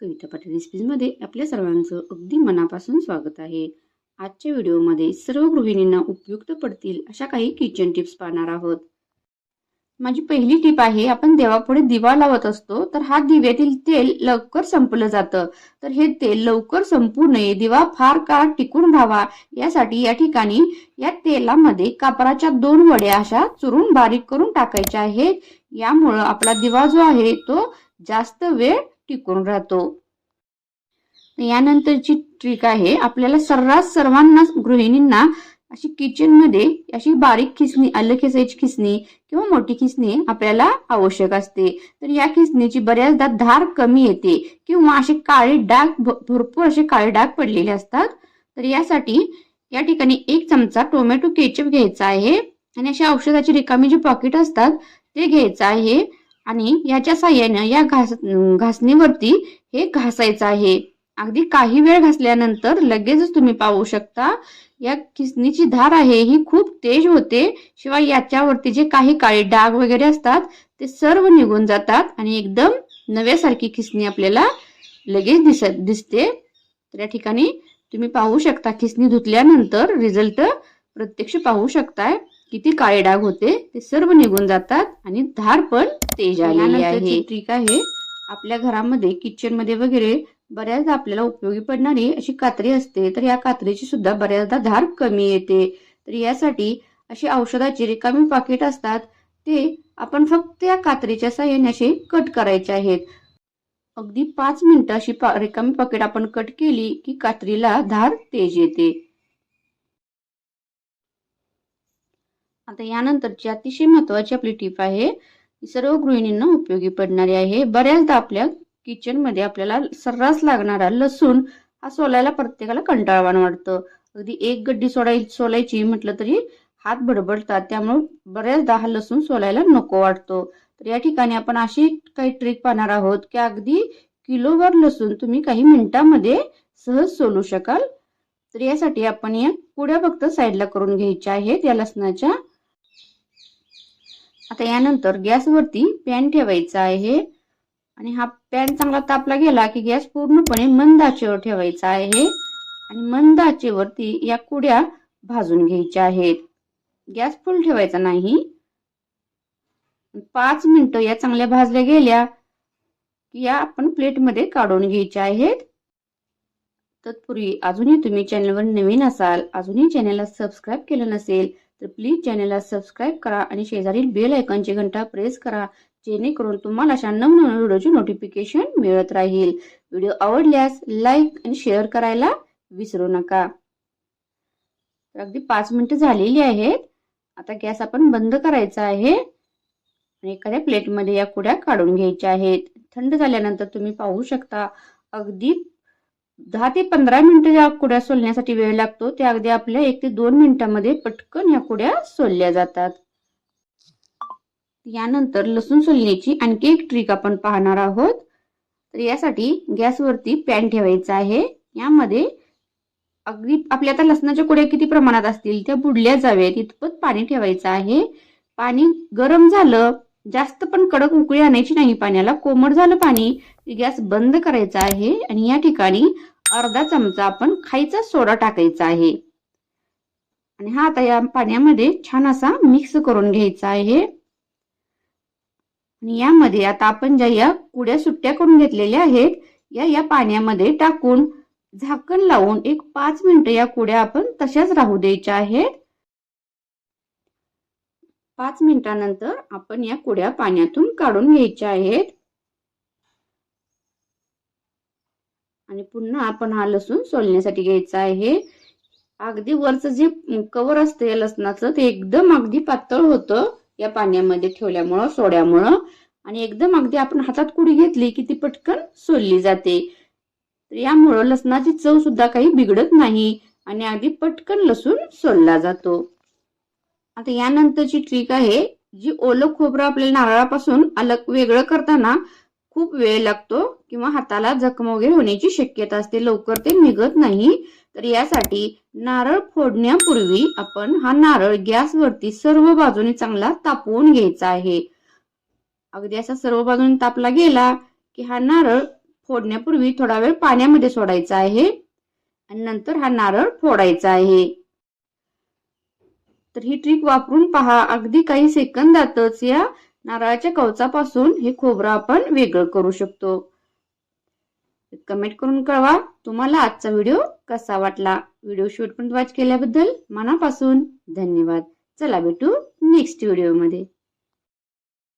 कविता पाटील रेसिपीजमध्ये आपल्या सर्वांचं अगदी मनापासून स्वागत आहे. आजच्या व्हिडिओमध्ये सर्व गृहिणींना उपयुक्त पडतील अशा काही किचन टिप्स पाहणार आहोत. माझी पहिली टीप आहे आपण देवापुढे दिवा लावत असतो तर हा दिव्यातील तेल लवकर संपलं जातं. तर हे तेल लवकर संपू नये दिवा फार काळ टिकून राहावा. यासाठी या ठिकाणी या तेलामध्ये कापराच्या दोन वड्या अशा चुरून बारीक करून टाकायच्या आहेत. यामुळं आपला दिवा जो आहे तो जास्त वेळ टिकून राहतो. यानंतरची ट्रिक आहे आपल्याला सर्रास सर्वांना गृहिणींना अशी किचनमध्ये अशी बारीक खिसणी आलं खिसायची खिसणी किंवा मोठी खिसणी आपल्याला आवश्यक असते. तर या खिसणीची बऱ्याचदा धार कमी येते किंवा असे काळे डाग भरपूर असे काळे डाग पडलेले असतात. तर यासाठी या ठिकाणी एक चमचा टोमॅटो केचप घ्यायचा आहे आणि अशा औषधाची रिकामी जे पॉकेट असतात ते घ्यायचं आहे. आणि याच्या साह्यानं या घास घासणीवरती हे घासायचं आहे. अगदी काही वेळ घासल्यानंतर लगेचच तुम्ही पाहू शकता या खिसणीची धार आहे ही खूप तेज होते. शिवाय याच्यावरती जे काही काळे डाग वगैरे असतात ते सर्व निघून जातात आणि एकदम नव्यासारखी खिसणी आपल्याला लगेच दिसत दिसते. तर या ठिकाणी तुम्ही पाहू शकता खिसणी धुतल्यानंतर रिझल्ट प्रत्यक्ष पाहू शकताय. किती काळे डाग होते ते सर्व निघून जातात आणि धार पण तेज आलेली आहे. ट्रिक आहे आपल्या घरामध्ये किचनमध्ये वगैरे बऱ्याचदा आपल्याला उपयोगी पडणारी अशी कात्री असते. तर या कात्रीची सुद्धा बऱ्याचदा धार कमी येते. तर यासाठी अशी औषधाची रिकामी पाकिट असतात ते आपण फक्त या कात्रीच्या साह्याने असे कट करायचे आहेत. अगदी पाच मिनिटं अशी रिकामी पाकिट आपण कट केली की कात्रीला धार तेज येते. आता यानंतरची अतिशय महत्वाची आपली टीप आहे सर्व गृहिणींना उपयोगी पडणारी आहे. बऱ्याचदा आपल्या किचनमध्ये आपल्याला सर्रास लागणारा लसूण हा सोलायला प्रत्येकाला कंटाळवाण वाटतं. अगदी एक गड्डी सोडाय सोलायची म्हटलं तरी हात बडबडतात. त्यामुळे बऱ्याचदा हा लसूण सोलायला नको वाटतो. तर या ठिकाणी आपण अशी काही ट्रिक पाहणार आहोत की अगदी किलोवर लसूण तुम्ही काही मिनिटांमध्ये सहज सोलू शकाल. तर यासाठी आपण या पुड्या फक्त साईडला करून घ्यायच्या आहेत. या लसणाच्या आता यानंतर गॅसवरती पॅन ठेवायचा आहे. आणि हा पॅन चांगला तापला गेला की गॅस पूर्णपणे मंद आचेवर ठेवायचा आहे. आणि मंद आचेवरती या कुड्या भाजून घ्यायच्या आहेत. गॅस फुल ठेवायचा नाही. पाच मिनिटं या चांगल्या भाजल्या गेल्या की या आपण प्लेटमध्ये काढून घ्यायच्या आहेत. तत्पूर्वी अजूनही तुम्ही चॅनलवर नवीन असाल अजूनही चॅनलला सबस्क्राईब केलं नसेल तर प्लीज चॅनलला सबस्क्राईब करा आणि शेजारील बेल आयकॉनची घंटा प्रेस करा जेणेकरून तुम्हाला अशा नवनवीन व्हिडिओचे नोटिफिकेशन मिळत राहील. व्हिडिओ आवडल्यास लाईक आणि शेअर करायला विसरू नका. तर अगदी पाच मिनिटं झालेली आहेत. आता गॅस आपण बंद करायचा आहे. आणि एखाद्या प्लेटमध्ये या कुड्या काढून घ्यायच्या आहेत. थंड झाल्यानंतर तुम्ही पाहू शकता अगदी दहा ते पंधरा मिनिटं ज्या कुड्या सोलण्यासाठी वेळ लागतो. त्या अगदी आपल्या एक ते दोन मिनिटांमध्ये पटकन या कुड्या सोलल्या जातात. यानंतर लसूण सोलण्याची आणखी एक ट्रिक आपण पाहणार आहोत. तर यासाठी गॅसवरती पॅन ठेवायचा आहे. यामध्ये अगदी आपल्या आता लसणाच्या कुड्या किती प्रमाणात असतील त्या बुडल्या जाव्यात. इतपत पाणी ठेवायचं आहे. पाणी गरम झालं जास्त पण कडक उकळी आणायची नाही पाण्याला कोमट झालं पाणी. गॅस बंद करायचा आहे आणि या ठिकाणी अर्धा चमचा आपण खायचा सोडा टाकायचा आहे. आणि हा आता या पाण्यामध्ये छान असा मिक्स करून घ्यायचा आहे. आणि यामध्ये आता आपण ज्या या कुड्या सुट्ट्या करून घेतलेल्या आहेत या या पाण्यामध्ये टाकून झाकण लावून एक पाच मिनिटं या कुड्या आपण तशाच राहू द्यायच्या आहेत. पाच मिनिटानंतर आपण या कुड्या पाण्यातून काढून घ्यायच्या आहेत. आणि पुन्हा आपण हा लसूण सोलण्यासाठी घ्यायचा आहे. अगदी वरचं जे कवर असतं या लसणाचं ते एकदम अगदी पातळ होतं या पाण्यामध्ये ठेवल्यामुळं सोड्यामुळं. आणि एकदम अगदी आपण हातात कुडी घेतली की ती पटकन सोलली जाते. तर यामुळं लसणाची चव सुद्धा काही बिघडत नाही आणि अगदी पटकन लसूण सोलला जातो. आता यानंतरची ट्रिक आहे जी ओलं खोबरं आपल्याला नारळापासून अलग वेगळं करताना खूप वेळ लागतो किंवा हाताला जखम वगैरे होण्याची शक्यता असते. लवकर ते निघत नाही. तर यासाठी नारळ फोडण्यापूर्वी आपण हा नारळ गॅसवरती सर्व बाजूने चांगला तापवून घ्यायचा आहे. अगदी असा सर्व बाजूने तापला गेला की हा नारळ फोडण्यापूर्वी थोडा वेळ पाण्यामध्ये सोडायचा आहे आणि नंतर हा नारळ फोडायचा आहे. तर ही ट्रिक वापरून पहा. अगदी काही सेकंदातच या नारळाच्या कवचापासून हे खोबरं आपण वेगळं करू शकतो. कमेंट करून कळवा तुम्हाला आजचा व्हिडिओ कसा वाटला. व्हिडिओ शेवटपर्यंत वॉच केल्याबद्दल मनापासून धन्यवाद. चला भेटू नेक्स्ट व्हिडिओमध्ये